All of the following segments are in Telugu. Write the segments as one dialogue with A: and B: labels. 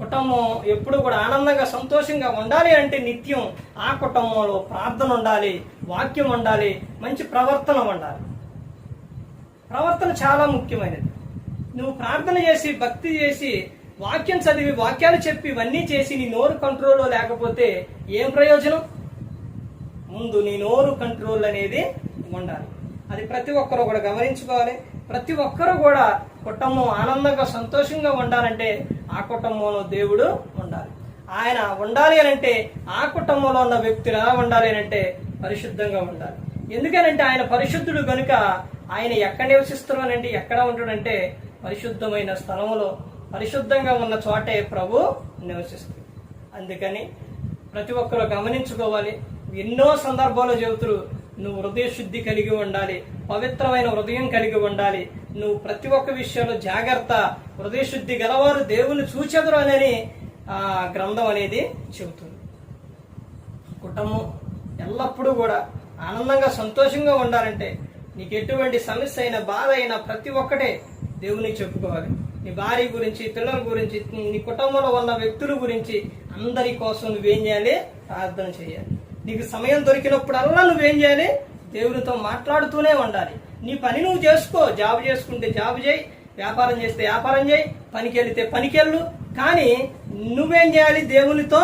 A: కుటుంబం ఎప్పుడు కూడా ఆనందంగా సంతోషంగా ఉండాలి అంటే నిత్యం ఆ కుటుంబంలో ప్రార్థన ఉండాలి వాక్యం ఉండాలి మంచి ప్రవర్తన ఉండాలి. ప్రవర్తన చాలా ముఖ్యమైనది. నువ్వు ప్రార్థన చేసి భక్తి చేసి వాక్యం చదివి వాక్యాలు చెప్పి ఇవన్నీ చేసి నీ నోరు కంట్రోల్లో లేకపోతే ఏం ప్రయోజనం? ముందు నీ నోరు కంట్రోల్ అనేది ఉండాలి. అది ప్రతి ఒక్కరూ కూడా గమనించుకోవాలి. ప్రతి ఒక్కరూ కూడా కుటుంబం ఆనందంగా సంతోషంగా ఉండాలంటే ఆ కుటుంబంలో దేవుడు ఉండాలి. ఆయన ఉండాలి అని అంటే ఆ కుటుంబంలో ఉన్న వ్యక్తులు ఎలా ఉండాలి అని అంటే పరిశుద్ధంగా ఉండాలి. ఎందుకనంటే ఆయన పరిశుద్ధుడు కనుక ఆయన ఎక్కడ నివసిస్తున్నాడు అంటే ఎక్కడ ఉంటాడంటే పరిశుద్ధమైన స్థలంలో పరిశుద్ధంగా ఉన్న చోటే ప్రభు నివసిస్తుంది. అందుకని ప్రతి ఒక్కరూ గమనించుకోవాలి. ఎన్నో సందర్భాల్లో చెబుతురు నువ్వు హృదయ శుద్ధి కలిగి ఉండాలి పవిత్రమైన హృదయం కలిగి ఉండాలి. నువ్వు ప్రతి ఒక్క విషయంలో జాగ్రత్త. హృదయశుద్ధి గలవారు దేవుని చూచెదరు అనేది ఆ గ్రంథం అనేది చెబుతుంది. కుటుంబం ఎల్లప్పుడూ కూడా ఆనందంగా సంతోషంగా ఉండాలంటే నీకు ఎటువంటి సమస్య అయినా బాధ అయినా ప్రతి ఒక్కటే దేవునికి చెప్పుకోవాలి. నీ భార్య గురించి పిల్లల గురించి నీ కుటుంబంలో ఉన్న వ్యక్తుల గురించి అందరి కోసం నువ్వేం చేయాలి? ప్రార్థన చేయాలి. నీకు సమయం దొరికినప్పుడల్లా నువ్వేం చేయాలి? దేవునితో మాట్లాడుతూనే ఉండాలి. నీ పని నువ్వు చేసుకో. జాబ్ చేసుకుంటే జాబ్ చేయి. వ్యాపారం చేస్తే వ్యాపారం చేయి. పనికి వెళితే పనికి కానీ నువ్వేం చేయాలి? దేవునితో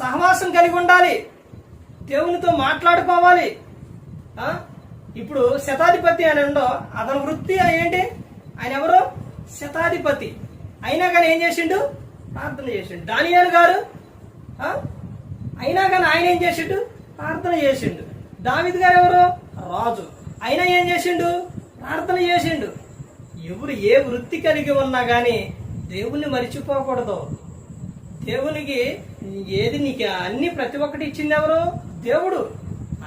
A: సహవాసం కలిగి ఉండాలి. దేవునితో మాట్లాడుకోవాలి. ఇప్పుడు శతాధిపతి అని ఉండో అతని వృత్తి ఏంటి? ఆయన ఎవరు? శతాధిపతి. అయినా కానీ ఏం చేసిండు? ప్రార్థన చేసిండు. దానియాలు గారు అయినా కానీ ఆయన ఏం చేసిండు? ప్రార్థన చేసిండు. దావిద్ గారు ఎవరు? రాజు. అయినా ఏం చేసిండు? ప్రార్థన చేసిండు. ఎవరు ఏ వృత్తి కలిగి ఉన్నా కానీ దేవుణ్ణి మరిచిపోకూడదు. దేవునికి ఏది నీకు అన్ని ప్రతి ఒక్కటి ఇచ్చింది ఎవరు? దేవుడు.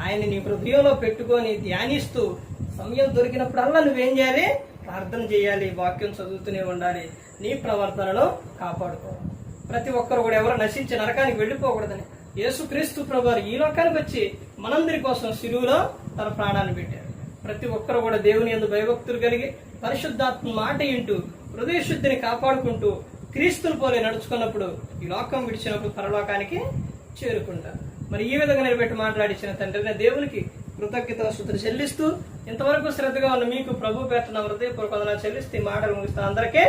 A: ఆయన నీ హృదయంలో పెట్టుకొని ధ్యానిస్తూ సమయం దొరికినప్పుడల్లా నువ్వేం చేయాలి? ప్రార్థన చేయాలి వాక్యం చదువుతూనే ఉండాలి. నీ ప్రవర్తనను కాపాడుకోవాలి ప్రతి ఒక్కరు కూడా ఎవరు నశించి నరకానికి వెళ్ళిపోకూడదని. యేసుక్రీస్తు ప్రభు ఈ లోకానికి వచ్చి మనందరి కోసం శిలువులో తన ప్రాణాన్ని పెట్టారు ప్రతి ఒక్కరు కూడా దేవుని ఎందు భయభక్తులు కలిగి పరిశుద్ధాత్మ మాట ఇంటూ హృదయ శుద్ధిని కాపాడుకుంటూ క్రీస్తుని పోలే నడుచుకున్నప్పుడు ఈ లోకం విడిచినప్పుడు పరలోకానికి చేరుకుంటారు. మరి ఈ విధంగా నిలబెట్టి మాట్లాడించిన తండ్రిని దేవునికి కృతజ్ఞత శుద్ధి చెల్లిస్తూ ఇంతవరకు శ్రద్ధగా ఉన్న మీకు ప్రభు పెట్టిన హృదయపూర్వక వందనాలు చెల్లిస్తూ ఈ మాటలు ముగిస్తాను అందరికీ